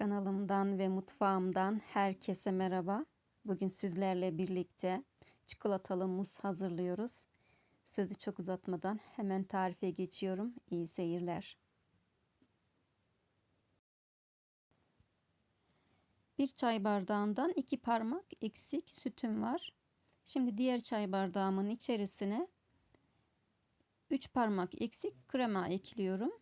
Kanalımdan ve mutfağımdan herkese merhaba. Bugün sizlerle birlikte çikolatalı muz hazırlıyoruz. Sözü çok uzatmadan hemen tarife geçiyorum. İyi seyirler. Bir çay bardağından iki parmak eksik sütüm var. Şimdi diğer çay bardağımın içerisine 3 parmak eksik krema ekliyorum.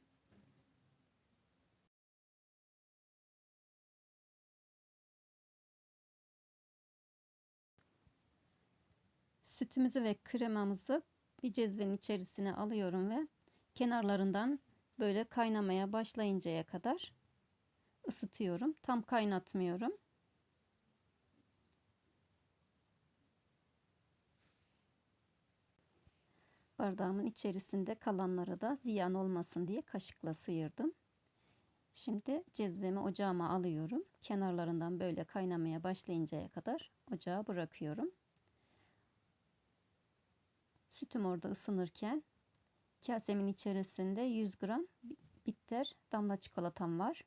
Sütümüzü ve kremamızı bir cezvenin içerisine alıyorum ve kenarlarından böyle kaynamaya başlayıncaya kadar ısıtıyorum. Tam kaynatmıyorum. Bardağımın içerisinde kalanları da ziyan olmasın diye kaşıkla sıyırdım. Şimdi cezvemi ocağıma alıyorum. Kenarlarından böyle kaynamaya başlayıncaya kadar ocağa bırakıyorum. Sütüm orada ısınırken kasemin içerisinde 100 gram bitter damla çikolatam var.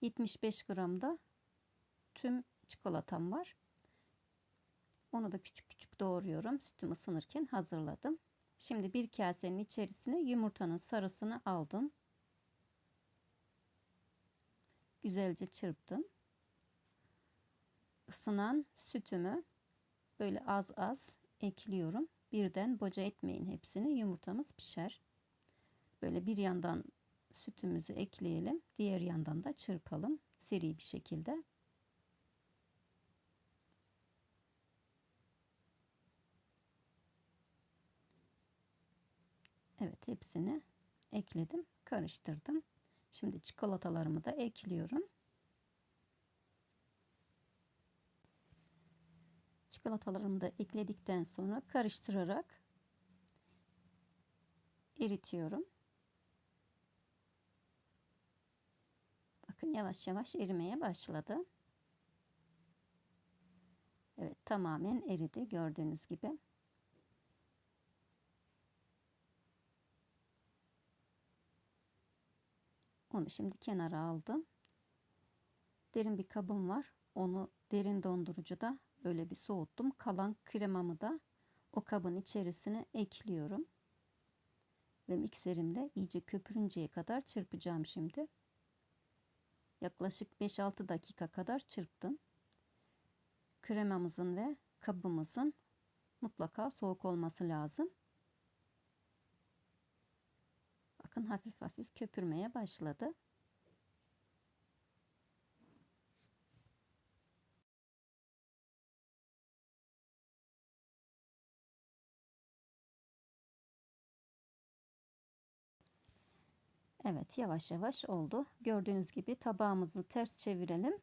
75 gram da tüm çikolatam var. Onu da küçük küçük doğruyorum. Sütüm ısınırken hazırladım. Şimdi bir kasenin içerisine yumurtanın sarısını aldım. Güzelce çırptım. Isınan sütümü böyle az az ekliyorum. Birden boca etmeyin hepsini. Yumurtamız pişer. Böyle bir yandan sütümüzü ekleyelim. Diğer yandan da çırpalım. Seri bir şekilde. Evet hepsini ekledim. Karıştırdım. Şimdi çikolatalarımı da ekliyorum. Çikolatalarımı da ekledikten sonra karıştırarak eritiyorum. Bakın yavaş yavaş erimeye başladı. Evet tamamen eridi gördüğünüz gibi. Onu şimdi kenara aldım. Derin bir kabım var. Onu derin dondurucuda böyle bir soğuttum. Kalan kremamı da o kabın içerisine ekliyorum. Ve mikserimde iyice köpürünceye kadar çırpacağım şimdi. Yaklaşık 5-6 dakika kadar çırptım. Kremamızın ve kabımızın mutlaka soğuk olması lazım. Bakın hafif hafif köpürmeye başladı. Evet yavaş yavaş oldu. Gördüğünüz gibi tabağımızı ters çevirelim.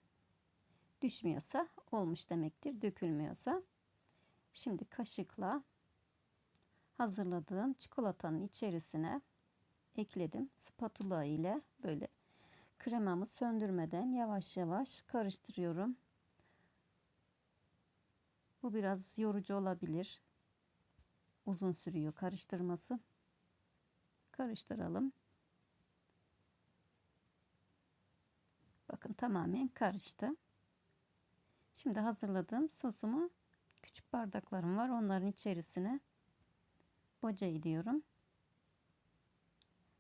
Düşmüyorsa olmuş demektir. Dökülmüyorsa. Şimdi kaşıkla hazırladığım çikolatanın içerisine ekledim. Spatula ile böyle kremamı söndürmeden yavaş yavaş karıştırıyorum. Bu biraz yorucu olabilir. Uzun sürüyor karıştırması. Karıştıralım. Bakın tamamen karıştı. Şimdi hazırladığım sosumu küçük bardaklarım var. Onların içerisine boca ediyorum.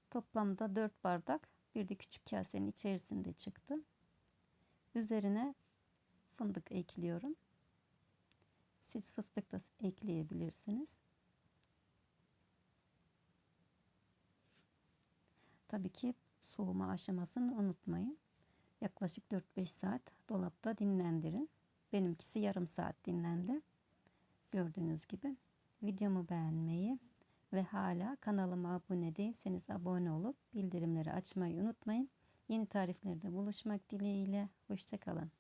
Toplamda 4 bardak bir de küçük kasenin içerisinde çıktı. Üzerine fındık ekliyorum. Siz fıstık da ekleyebilirsiniz. Tabii ki soğuma aşamasını unutmayın. Yaklaşık 4-5 saat dolapta dinlendirin. Benimkisi yarım saat dinlendi. Gördüğünüz gibi videomu beğenmeyi ve hala kanalıma abone değilseniz abone olup bildirimleri açmayı unutmayın. Yeni tariflerde buluşmak dileğiyle. Hoşçakalın.